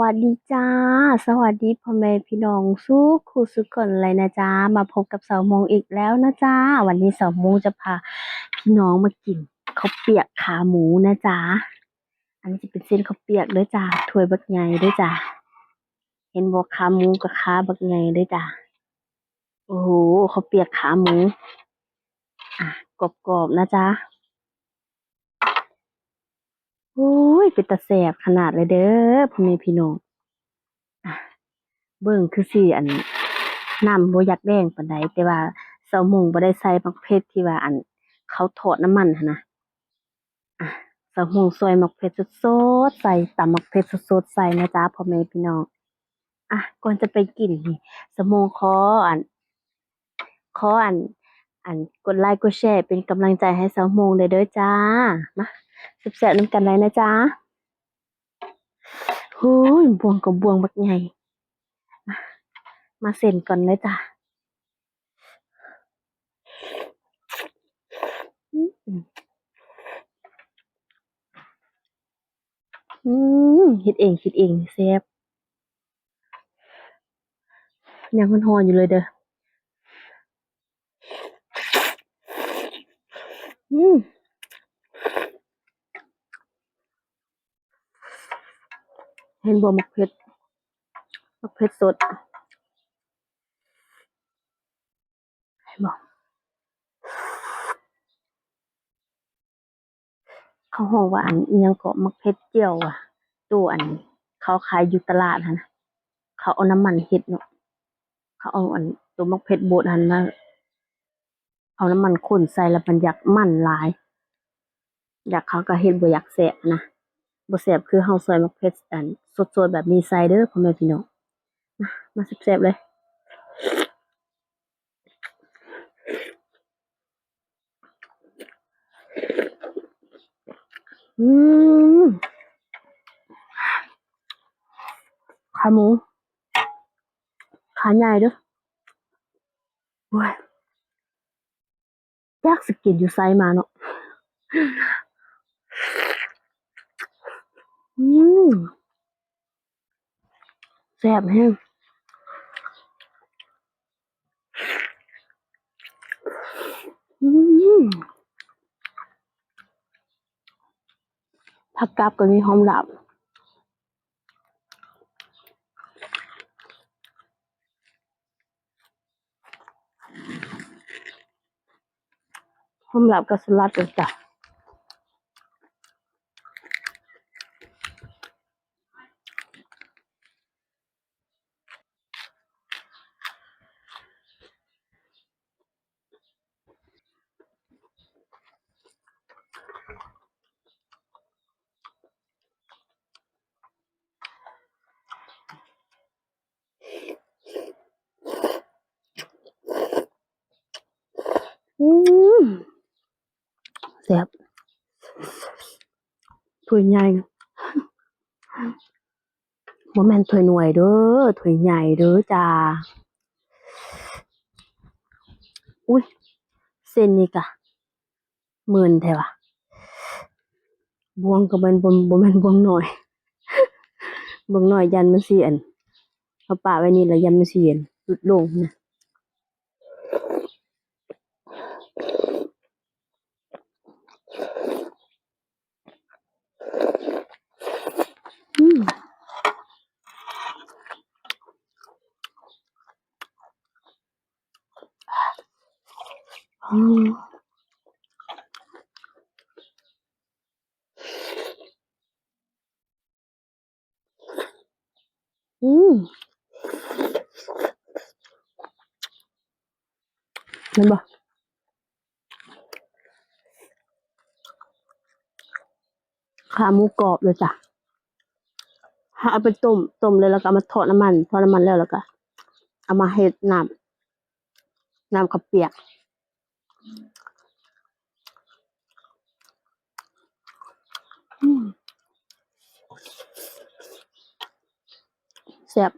วัสดีจ้า สวัสดีพ่อแม่พี่น้องสู้ครูสุกคนเลยนะจ๊ะมาพบกับสาวมงอีกแล้วนะจ๊ะวันนี้สาวมงจะพาพี่น้องมากินข้าวเปียกขาหมูนะจ๊ะอันนี้จะเป็นเส้นข้าวเปียกด้วยจ้าถ้วยบักใหญ่ด้วยจ้าเห็นบอกขาหมูกับขาบักใหญ่ด้วยจ้าโอ้โหข้าวเปียกขาหมูอะกรอบๆนะจ๊ะ โอ้ยเป็นตาแสบขนาดเลยเด้อพ่อแม่พี่น้องอะเบิ่งคือสิอันน้ำบ่อยากแดงปานใดแต่ว่าเซาหมงบ่ได้ใส่มักเผ็ดที่ว่าอัน เขาทอดน้ำมันนะอะเซาหมงซอยมักเผ็ดสดๆใส่ตำมักเผ็ดสดๆใส่นะจ๊ะพ่อแม่พี่น้องอะก่อนจะไปกินนี่เซาหมงขออันขออัน อันกดไลค์กดแชร์เป็นกำลังใจให้เซาหมงเด้อเด้อจ้ามา แซ่บๆน้ำกันเลยนะจ๊ะหูยบวงกับบวงบักใหญ่ มาเซ็นก่อนเลยจ้ะอืมอืมเฮ็ดเองคิดเองแซ่บยังมันหอนอยู่เลยเด้อ อืม เห็นบ่มักเผ็ดมักเผ็ดสดเห็นบ่เขาห้องว่าอันยังเก็มักเผ็ดเจียวอะตู้อัน เขาขายอยู่ตลาดนะเขาเอาน้ำมันเฮ็ดเนาะเขาเอาอันตัวมักเผ็ดบดหันมาเอาน้ำมันข้นใส่แล้วมันอยากมันหลาย อยากเขาก็เฮ็ดบ่อยากแซ่บนะ บ่แซ่บคือเฮาซอยมักเผ็ดอันสดๆแบบนี้ใส่เด้อพ่อแม่พี่น้องมามาแซ่บๆเลยอืมขาหมูขาใหญ่เด้อโอ้ยยากสกินอยู่ไสมาเนาะ อืมแซ่บแฮงอืมผักกาดก็มีหอมหลาบหอมหลาบกับสลัดเลยจ้ะอืม แซ่บถ้วยใหญ่บ่แมนถ้วยหน่วยเด้อถ้วยใหญ่เด้อจ้า อุ้ยเส้นนี่กะหมื่นแท้วะบวงก็เป็นบ่บ่แม่นบวงหน้อยบวงหน้อยยันมันสิอันเอาปะไว้นี่แล้วยันมันสิอันหลุดลงนะอืม อืมอืมเห็นบ่ขาหมูกรอบเลยจ้ะหาเอาไปต้ม ต้มเลยแล้วก็มาทอดน้ำมัน ทอดน้ำมันแล้วแล้วก็ เอามาเฮ็ดน้ำน้ำข้าเปียก แซ่บ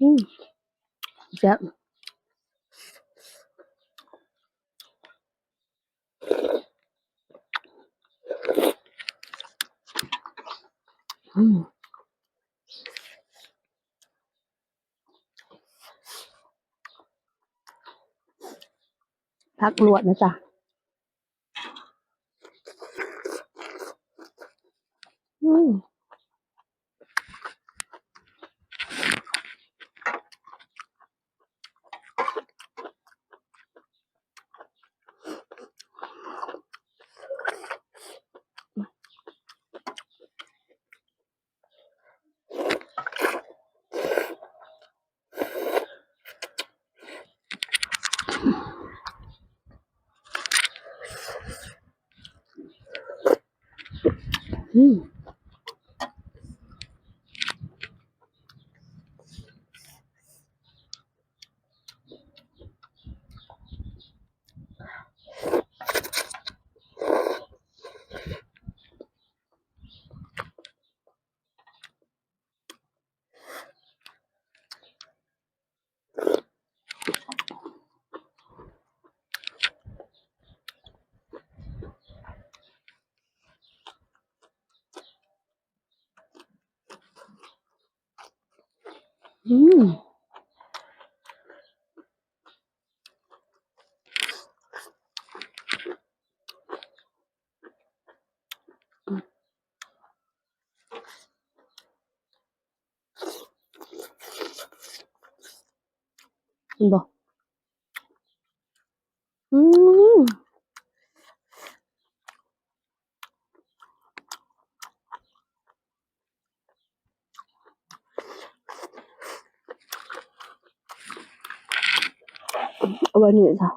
อืมแซ่บอืมพักลวดนะจ๊ะ อืม อื มอืม เห็นบ่อืม เอาไว้นี่จ้ะ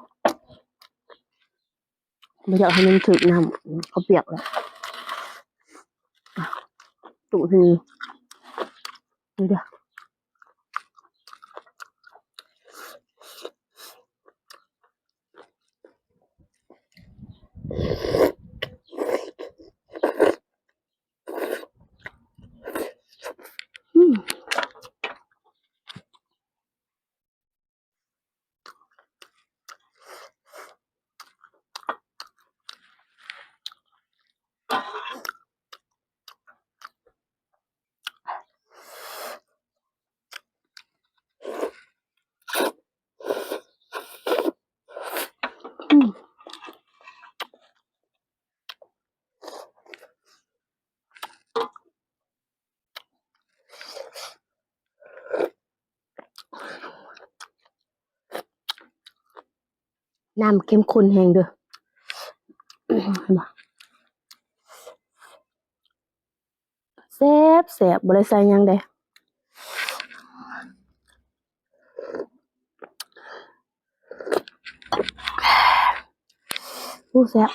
ไม่อยากให้มันถึกน้ำเขาเปียกแล้วตุ่มทีนี่เดี๋ยวอืมอืม น้ำเข้มข้นแห้งเด้ออืมเห็นบ่แซ่บแซ่บบ่ได้ใส่หยังเด้อู้แซ่บ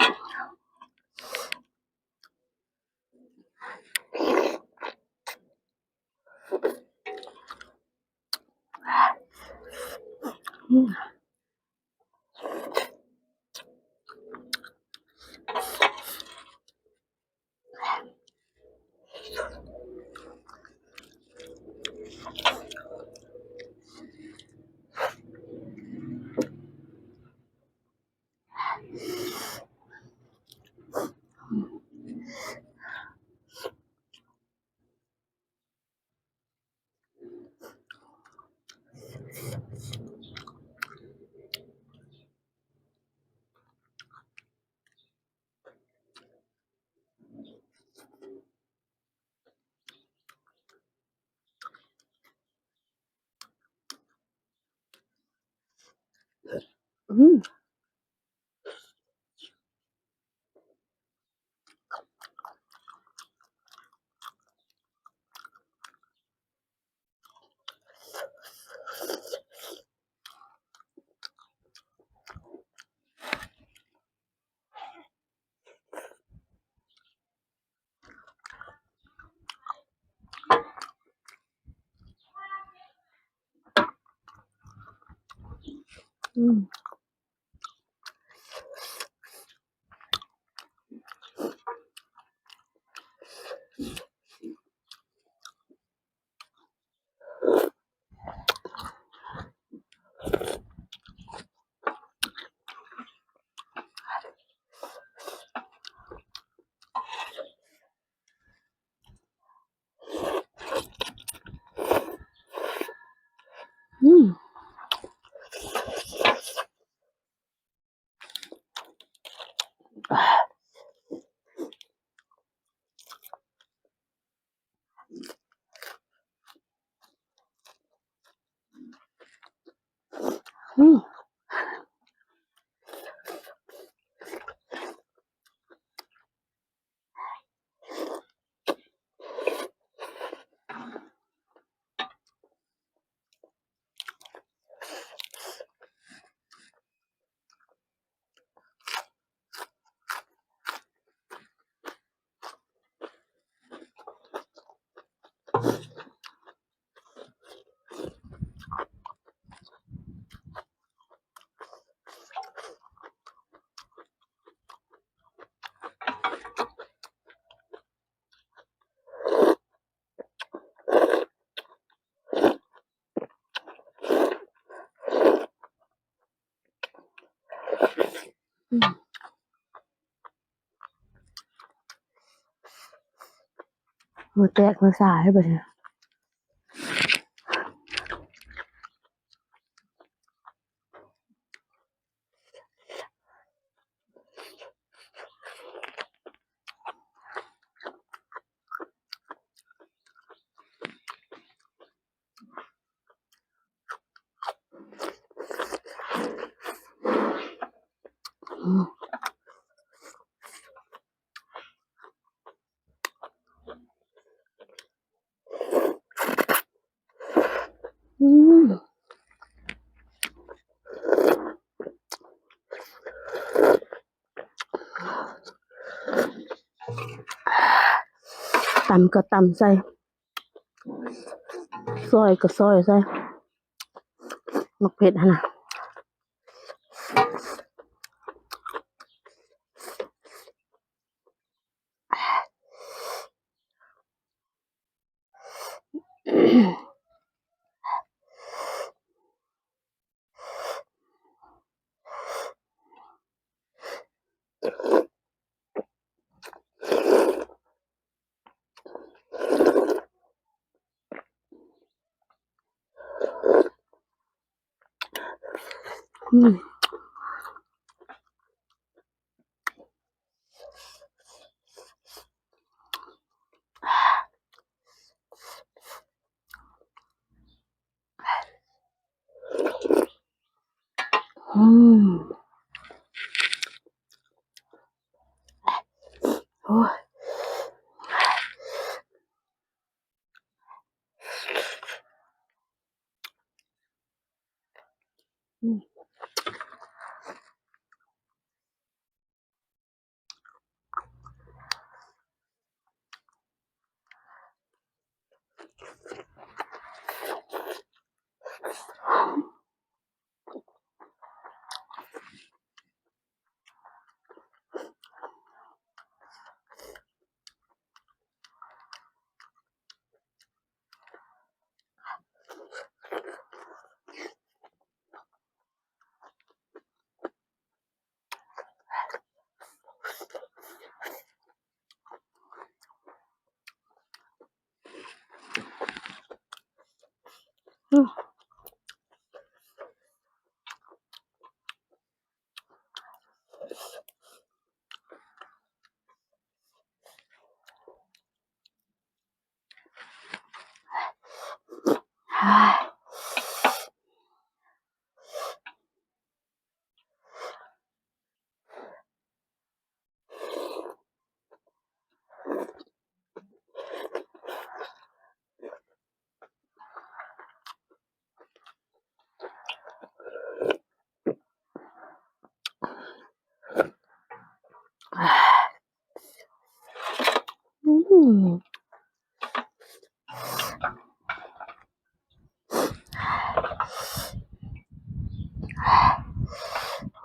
อืม อื มอื มือแตกมือสายให้ไปเนี่ย ตำก็ตำใส่ซอยก็ซอยใส่มักเผ็ดนะอืม อืม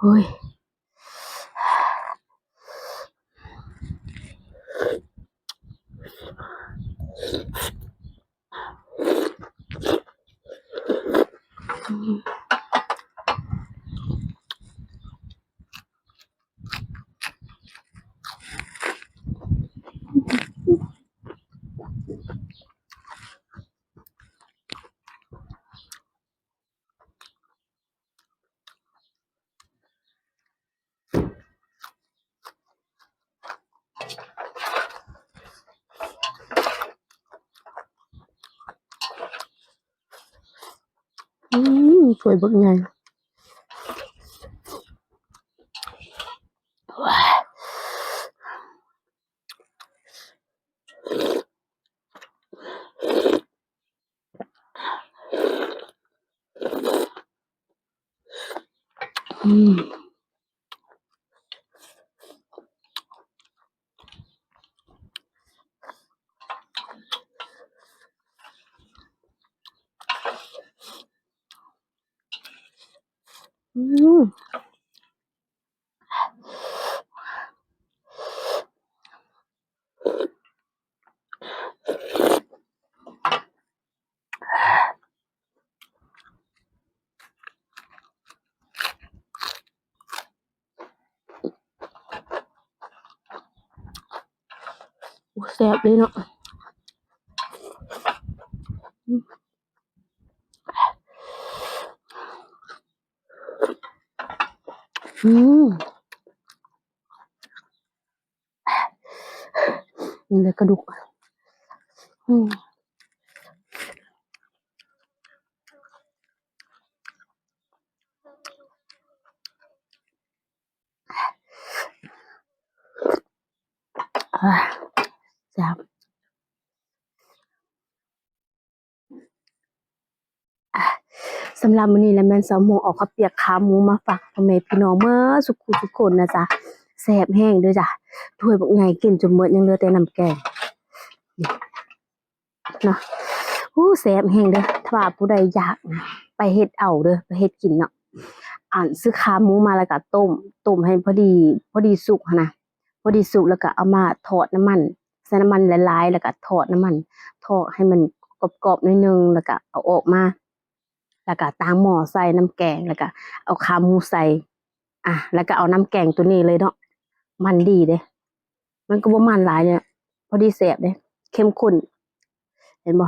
โอืมสว What's happening? อืมนี่เลยกระดูก อืมอ่าแซ่บ สำหรับมื้อนี้และแม่นสาวหมูเอาข้าวเปียกขาหมูมาฝากพ่อแม่พี่น้องเมื่อสุขุทุกคนนะจ๊ะแซ่บแห้งด้อจ้ะถ้วยบักใหญ่กินจนหมดยังเหลือแต่น้ำแกงเนาะอู้แซ่บแห้งเด้อถ้าว่าผู้ใดอยากนะไปเฮ็ดเอาเด้อไปเฮ็ดกินเนาะอ่านซื้อขาหมูมาแล้วก็ต้มต้มให้พอดี พอดีสุกนะพอดีสุกแล้วก็เอามาทอดน้ำมันใส่น้ำมันหลายแล้วก็ทอดน้ำมันทอดให้มันกรอบๆนิดนึงแล้วก็เอาออกมา แล้วก็ตางหม้อใส่น้ำแกงแล้วก็เอาขาหมูใส่ อะ แล้วก็เอาน้ำแกงตัวนี้เลยเนาะมันดีเด้ มันก็บ่มันหลายเนี่ยพอดีแซ่บเด้เข้มข้นเห็นบ่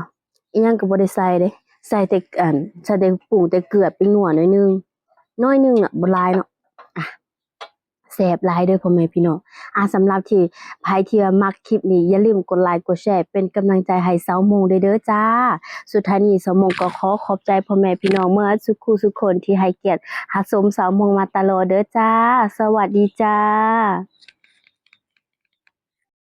อีหยังก็บ่ได้ใส่เด้ใส่แต่อันใส่แต่ปรุงแต่เกลือไปนัวหน่อยนึงน้อยนึงอะบ่หลายเนาะ แสบหลายเด้อพ่อแม่พี่น้องอะสำหรับที่ภายเทียมักคลิปนี้อย่าลืมกดไลค์กดแชร์เป็นกำลังใจให้สาวโมงเด้อจ้า สุดท้ายนี้สาวมงก็ขอขอบใจพ่อแม่พี่น้องเมื่อสุขูสุขคนที่ให้เกียรติหาสมสาวมงมาตลอดเด้อจ้า สวัสดีจ้า